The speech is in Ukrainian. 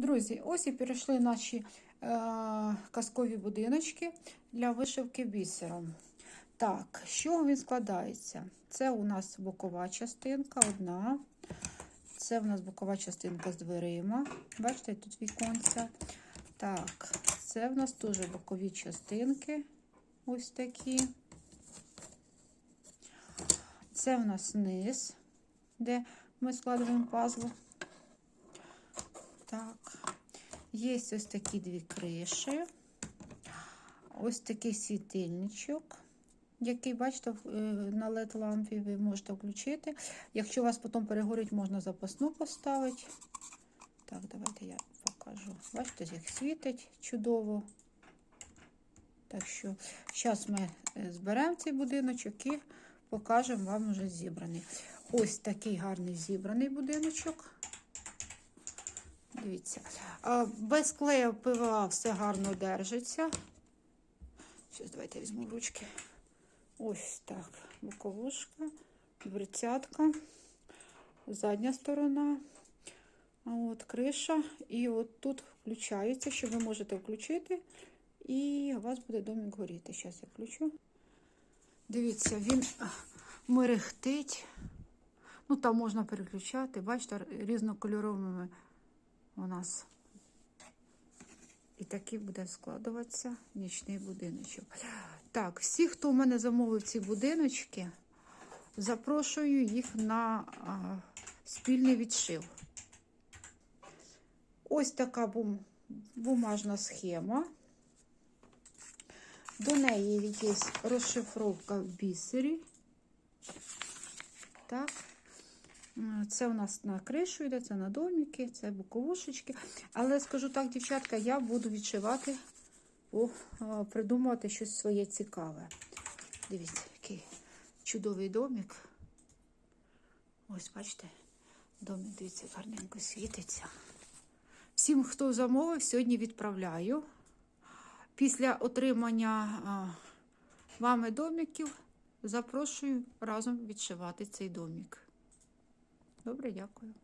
Друзі, ось і перейшли наші е, казкові будиночки для вишивки бісером. Так, з чого він складається? Це у нас бокова частинка, одна. Це у нас бокова частинка з дверима. Бачите, тут віконця. Так, це в нас теж бокові частинки. Ось такі. Це в нас низ, де ми складуємо пазл. Так, є ось такі дві криші. Ось такий світильничок, який, бачите, е, на LED лампі ви можете включити. Якщо у вас потім перегорить, можна запасну поставити. Так, давайте я покажу. Бачите, як світить чудово. Так що, зараз ми е, зберемо цей будиночок і покажемо вам вже зібраний. Ось такий гарний зібраний будиночок. Дивіться. Без клею ПВА все гарно держиться. Зараз давайте візьму ручки. Ось так. Боковушка, дверцятка, задня сторона. От криша. І от тут включається, що ви можете включити, і у вас буде домик горіти. Зараз я включу. Дивіться, він мерехтить. Ну, там можна переключати. Бачите, різнокольоровими у нас. І такий буде складуватися нічний будиночок. Так, всі, хто в мене замовив ці будиночки, запрошую їх на а, спільний відшив. Ось така бум, бумажна схема. До неї є розшифровка в бісері. Так. Це у нас на кришу йде, це на домики, це боковушечки. Але скажу так, дівчатка, я буду відшивати, о, придумувати щось своє цікаве. Дивіться, який чудовий домик. Ось, бачите, домик, дивіться, гарненько світиться. Всім, хто замовив, сьогодні відправляю. Після отримання вами домиків запрошую разом відшивати цей домик. Добре, дякую.